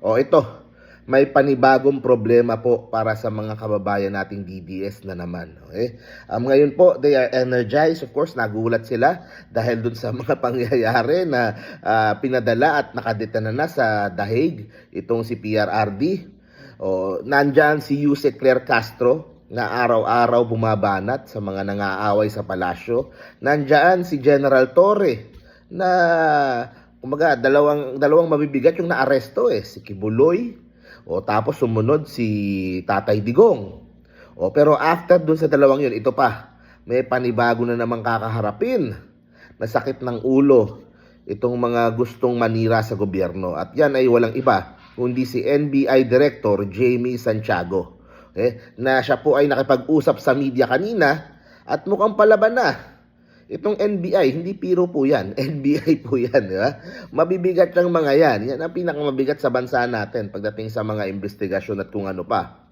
O ito, may panibagong problema po para sa mga kababayan nating DDS na naman. Okay? Um, ngayon po, they are energized. Of course, nagulat sila dahil dun sa mga pangyayari na ah, pinadala at nakadetena na sa dahig itong si PRRD. O, nandyan si Yuse Claire Castro na araw-araw bumabanat sa mga nangaaway sa palasyo. Nandyan si General Torre na kumaga dalawang dalawang mabibigat yung naaresto eh si Kibuloy o tapos sumunod si Tatay Digong. O pero after dun sa dalawang yun, ito pa, may panibago na namang kakaharapin. Masakit ng ulo itong mga gustong manira sa gobyerno. At yan ay walang iba, kundi si NBI Director Jamie Santiago. Okay? Na siya po ay nakipag-usap sa media kanina at mukhang palaban na. Itong NBI, hindi piro po yan. NBI po yan, di ba? Mabibigat ng mga yan. Yan ang pinakamabigat sa bansa natin pagdating sa mga investigasyon at kung ano pa.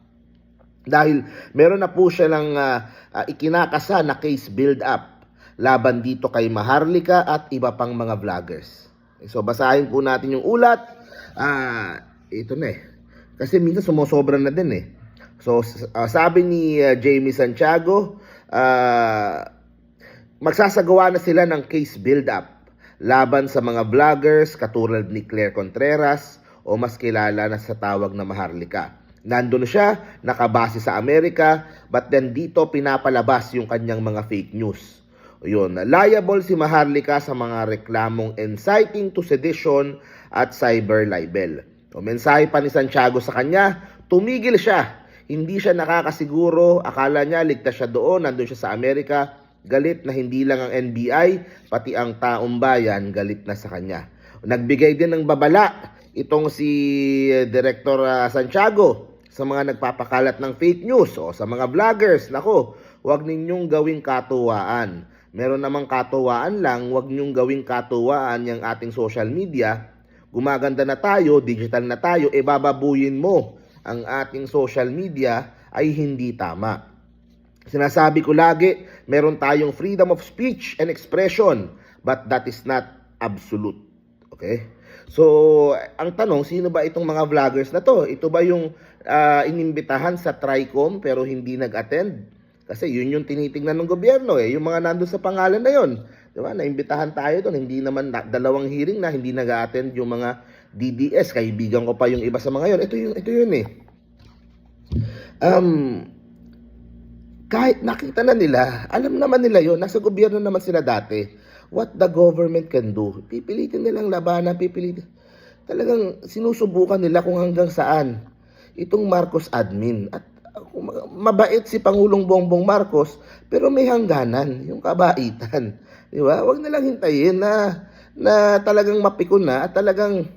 Dahil meron na po siya ng ah, ah, ikinakasa na case build-up laban dito kay Maharlika at iba pang mga vloggers. So basahin po natin yung ulat. Ah, ito na eh. Kasi minsan sumusobra na din eh. So ah, sabi ni ah, Jamie Santiago, ah, magsasagawa na sila ng case build-up laban sa mga vloggers katulad ni Claire Contreras o mas kilala na sa tawag na Maharlika. Nandun siya, nakabase sa Amerika, but then dito pinapalabas yung kanyang mga fake news. Yun, liable si Maharlika sa mga reklamong inciting to sedition at cyber libel. O mensahe pa ni Santiago sa kanya, tumigil siya. Hindi siya nakakasiguro, akala niya ligtas siya doon, nandun siya sa Amerika. Galit na hindi lang ang NBI, pati ang taong bayan galit na sa kanya. Nagbigay din ng babala itong si Director ah, Santiago sa mga nagpapakalat ng fake news o sa mga vloggers. Nako, huwag ninyong gawing katuwaan. Meron namang katuwaan lang, huwag ninyong gawing katuwaan yung ating social media. Gumaganda na tayo, digital na tayo, e bababuyin mo ang ating social media ay hindi tama. Sinasabi ko lagi, meron tayong freedom of speech and expression, but that is not absolute. Okay? So, ang tanong, sino ba itong mga vloggers na to? Ito ba yung ah, inimbitahan sa TRICOM pero hindi nag-attend? Kasi yun yung tinitingnan ng gobyerno eh, yung mga nandun sa pangalan na yun. Di ba? Naimbitahan tayo doon, hindi naman na- dalawang hearing na hindi nag-attend yung mga DDS. Kaibigan ko pa yung iba sa mga yun. Ito yung ito yun eh. Um, kahit nakita na nila, alam naman nila yon nasa gobyerno naman sila dati. What the government can do, pipilitin nilang labanan, pipilitin. Talagang sinusubukan nila kung hanggang saan itong Marcos admin. At uh, mabait si Pangulong Bongbong Marcos, pero may hangganan, yung kabaitan. Di ba? Huwag nilang hintayin na, na talagang mapikon na at talagang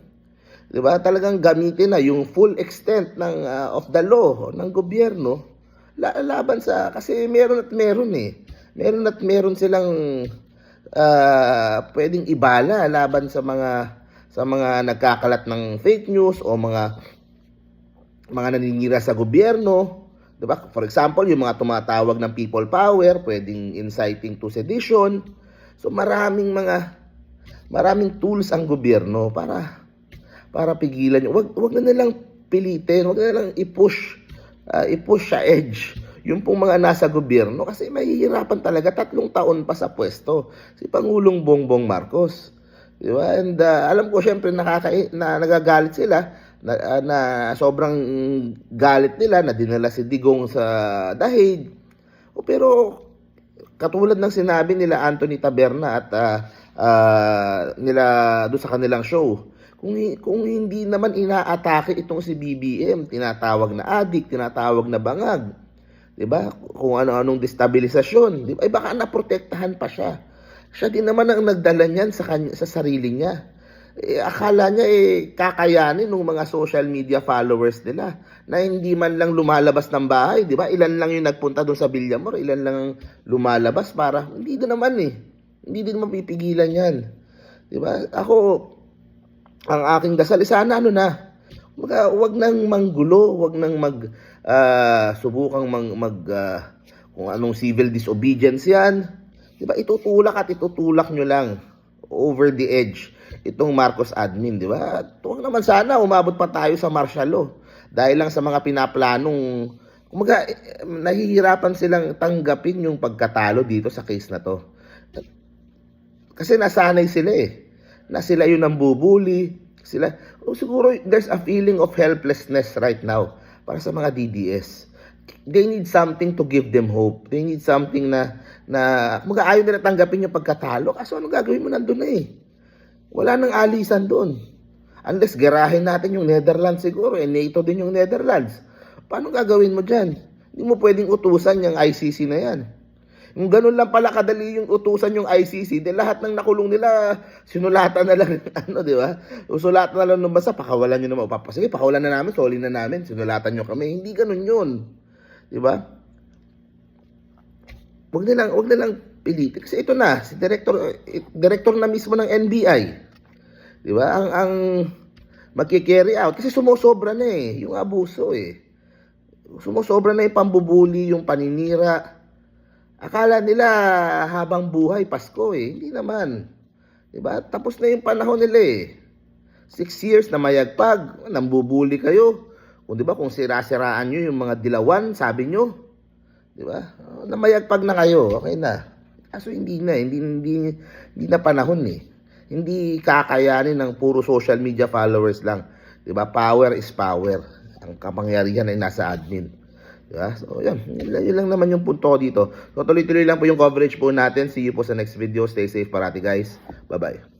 'di ba? Talagang gamitin na yung full extent ng ah, of the law ng gobyerno laban sa kasi meron at meron eh. Meron at meron silang ah, pwedeng ibala laban sa mga sa mga nagkakalat ng fake news o mga mga naninira sa gobyerno, 'di ba? For example, yung mga tumatawag ng people power, pwedeng inciting to sedition. So maraming mga maraming tools ang gobyerno para para pigilan yun. Wag wag na nilang pilitin, wag na nilang i-push ah, i-push sa edge yung pong mga nasa gobyerno kasi mahihirapan talaga tatlong taon pa sa pwesto si Pangulong Bongbong Marcos. Di ba? And ah, alam ko syempre nakaka na nagagalit sila na, ah, na sobrang galit nila na dinala si Digong sa dahig. O pero katulad ng sinabi nila Anthony Taberna at ah, ah, nila doon sa kanilang show, kung kung hindi naman inaatake itong si BBM, tinatawag na adik, tinatawag na bangag, 'di ba? Kung ano-anong destabilisasyon, 'di ba? Eh baka naprotektahan pa siya. Siya din naman ang nagdala niyan sa kanya, sa sarili niya. Eh, akala niya eh kakayanin ng mga social media followers nila na hindi man lang lumalabas ng bahay, 'di ba? Ilan lang yung nagpunta doon sa Villamor, ilan lang ang lumalabas para hindi din naman eh. Hindi din mapipigilan 'yan. 'Di ba? Ako ang aking dasal eh, sana ano na. Mga wag nang manggulo, wag nang mag ah, subukang mang, mag ah, kung anong civil disobedience 'yan. 'Di ba? Itutulak at itutulak nyo lang over the edge itong Marcos admin, di ba? At Huwag naman sana umabot pa tayo sa martial law dahil lang sa mga pinaplanong kumaga eh, nahihirapan silang tanggapin yung pagkatalo dito sa case na to. Kasi nasanay sila eh. Na sila yung nambubuli. Sila, oh, siguro there's a feeling of helplessness right now para sa mga DDS. They need something to give them hope. They need something na, na mga ayaw nila tanggapin yung pagkatalo. Kaso ano gagawin mo nandun na eh. Wala nang alisan doon. Unless garahin natin yung Netherlands siguro. Eh, NATO din yung Netherlands. Paano gagawin mo dyan? Hindi mo pwedeng utusan yung ICC na yan. Kung ganun lang pala kadali yung utusan yung ICC, de lahat ng nakulong nila, sinulatan na lang, ano, di ba? Usulatan na lang ng basa, pakawalan nyo naman. Papa, sige, pakawalan na namin, soli na namin, sinulatan nyo kami. Hindi ganun yun. Di ba? Wag nilang, wag nilang pilitin. Kasi ito na, si director, eh, director na mismo ng NBI. Di ba? Ang, ang magkikerry out. Kasi sumusobra na eh, yung abuso eh. Sumusobra na yung pambubuli, yung paninira. Akala nila habang buhay Pasko eh. Hindi naman. 'Di ba? Tapos na yung panahon nila eh. Six years na mayagpag, nambubuli kayo. Kung 'di ba kung sira-siraan nyo yung mga dilawan, sabi nyo. 'Di ba? Oh, Na mayagpag na kayo, okay na. Kaso hindi na, hindi hindi hindi na panahon eh. Hindi kakayanin ng puro social media followers lang. 'Di ba? Power is power. Ang kapangyarihan ay nasa admin. Diba? So, yan. Yun, lang- yun lang naman yung punto ko dito. So, tuloy-tuloy lang po yung coverage po natin. See you po sa next video. Stay safe parati, guys. Bye-bye.